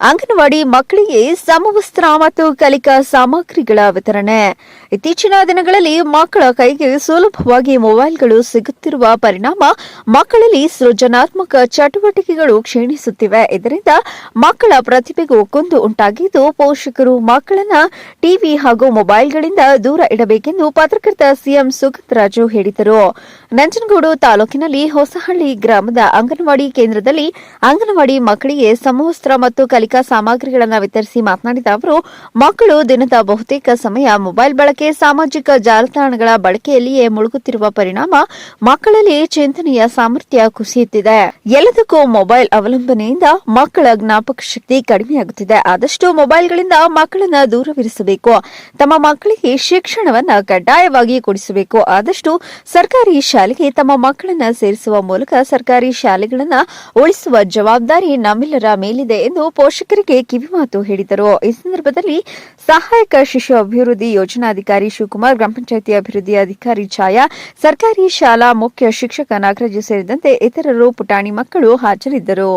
ಅಂಗನವಾಡಿ ಮಕ್ಕಳಿಗೆ ಸಮವಸ್ತ್ರ ಮತ್ತು ಕಲಿಕಾ ಸಾಮಗ್ರಿಗಳ ವಿತರಣೆ. ಇತ್ತೀಚಿನ ದಿನಗಳಲ್ಲಿ ಮಕ್ಕಳ ಕೈಗೆ ಸುಲಭವಾಗಿ ಮೊಬೈಲ್ಗಳು ಸಿಗುತ್ತಿರುವ ಪರಿಣಾಮ ಮಕ್ಕಳಲ್ಲಿ ಸೃಜನಾತ್ಮಕ ಚಟುವಟಿಕೆಗಳು ಕ್ಷೀಣಿಸುತ್ತಿವೆ. ಇದರಿಂದ ಮಕ್ಕಳ ಪ್ರತಿಭೆಗೂ ಕುಂದು ಉಂಟಾಗಿದ್ದು, ಪೋಷಕರು ಮಕ್ಕಳನ್ನ ಟಿವಿ ಹಾಗೂ ಮೊಬೈಲ್ಗಳಿಂದ ದೂರ ಇಡಬೇಕೆಂದು ಪತ್ರಕರ್ತ ಸಿಎಂ ಸುಗತರಾಜು ಹೇಳಿದರು. ನಂಜನಗೂಡು ತಾಲೂಕಿನಲ್ಲಿ ಹೊಸಹಳ್ಳಿ ಗ್ರಾಮದ ಅಂಗನವಾಡಿ ಕೇಂದ್ರದಲ್ಲಿ ಅಂಗನವಾಡಿ ಮಕ್ಕಳಿಗೆ ಸಮವಸ್ತ್ರ ಮತ್ತು ಕಲಿಕಾ ಸಾಮಗ್ರಿಗಳನ್ನು ವಿತರಿಸಿ ಮಾತನಾಡಿದ ಅವರು, ಮಕ್ಕಳು ದಿನದ ಬಹುತೇಕ ಸಮಯ ಮೊಬೈಲ್ ಬಳಕೆ, ಸಾಮಾಜಿಕ ಜಾಲತಾಣಗಳ ಬಳಕೆಯಲ್ಲಿಯೇ ಮುಳುಗುತ್ತಿರುವ ಪರಿಣಾಮ ಮಕ್ಕಳಲ್ಲಿ ಚಿಂತನೆಯ ಸಾಮರ್ಥ್ಯ ಕುಸಿಯುತ್ತಿದೆ. ಎಲ್ಲದಕ್ಕೂ ಮೊಬೈಲ್ ಅವಲಂಬನೆಯಿಂದ ಮಕ್ಕಳ ಜ್ಞಾಪಕ ಶಕ್ತಿ ಕಡಿಮೆಯಾಗುತ್ತಿದೆ. ಆದಷ್ಟು ಮೊಬೈಲ್ಗಳಿಂದ ಮಕ್ಕಳನ್ನ ದೂರವಿರಿಸಬೇಕು. ತಮ್ಮ ಮಕ್ಕಳಿಗೆ ಶಿಕ್ಷಣವನ್ನ ಕಡ್ಡಾಯವಾಗಿ ಕೊಡಿಸಬೇಕು. ಆದಷ್ಟು ಸರ್ಕಾರಿ ಶಾಲೆಗೆ ತಮ್ಮ ಮಕ್ಕಳನ್ನ ಸೇರಿಸುವ ಮೂಲಕ ಸರ್ಕಾರಿ ಶಾಲೆಗಳನ್ನ ಉಳಿಸುವ ಜವಾಬ್ದಾರಿ ನಮ್ಮೆಲ್ಲರ ಮೇಲಿದೆ ಎಂದು ಪೋಷಕರಿಗೆ ಕಿವಿಮಾತು ಹೇಳಿದರು. ಈ ಸಂದರ್ಭದಲ್ಲಿ ಸಹಾಯಕ ಶಿಶು ಅಭಿವೃದ್ಧಿ ಯೋಜನಾಧಿಕಾರಿ ಶಿವಕುಮಾರ್, ಗ್ರಾಮ ಪಂಚಾಯಿತಿ ಅಭಿವೃದ್ಧಿ ಅಧಿಕಾರಿ ಛಾಯಾ, ಸರ್ಕಾರಿ ಶಾಲಾ ಮುಖ್ಯ ಶಿಕ್ಷಕ ನಾಗರಾಜು ಸೇರಿದಂತೆ ಇತರರು ಪುಟಾಣಿ ಮಕ್ಕಳು ಹಾಜರಿದ್ದರು.